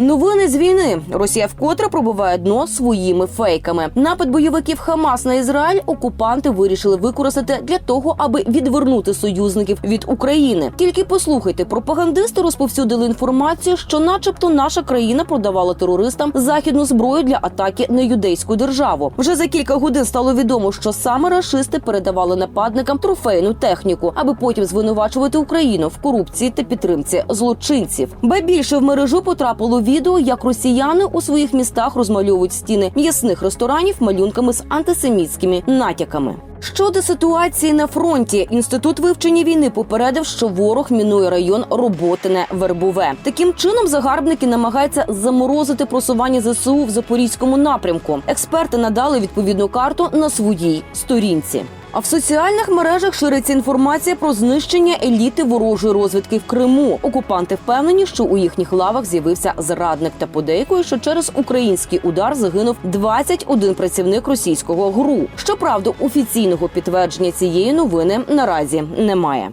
Новини з війни Росія вкотре пробиває дно своїми фейками. Напад бойовиків Хамас на Ізраїль окупанти вирішили використати для того, аби відвернути союзників від України. Тільки послухайте, пропагандисти розповсюдили інформацію, що, начебто, наша країна продавала терористам західну зброю для атаки на юдейську державу. Вже за кілька годин стало відомо, що саме рашисти передавали нападникам трофейну техніку, аби потім звинувачувати Україну в корупції та підтримці злочинців. Ба більше в мережу потрапило відео, як росіяни у своїх містах розмальовують стіни м'ясних ресторанів малюнками з антисемітськими натяками. Щодо ситуації на фронті, інститут вивчення війни попередив, що ворог мінує район Роботине Вербове. Таким чином загарбники намагаються заморозити просування ЗСУ в запорізькому напрямку. Експерти надали відповідну карту на своїй сторінці. А в соціальних мережах шириться інформація про знищення еліти ворожої розвідки в Криму. Окупанти впевнені, що у їхніх лавах з'явився зрадник та подейкує, що через український удар загинув 21 працівник російського ГРУ. Щоправда, офіційного підтвердження цієї новини наразі немає.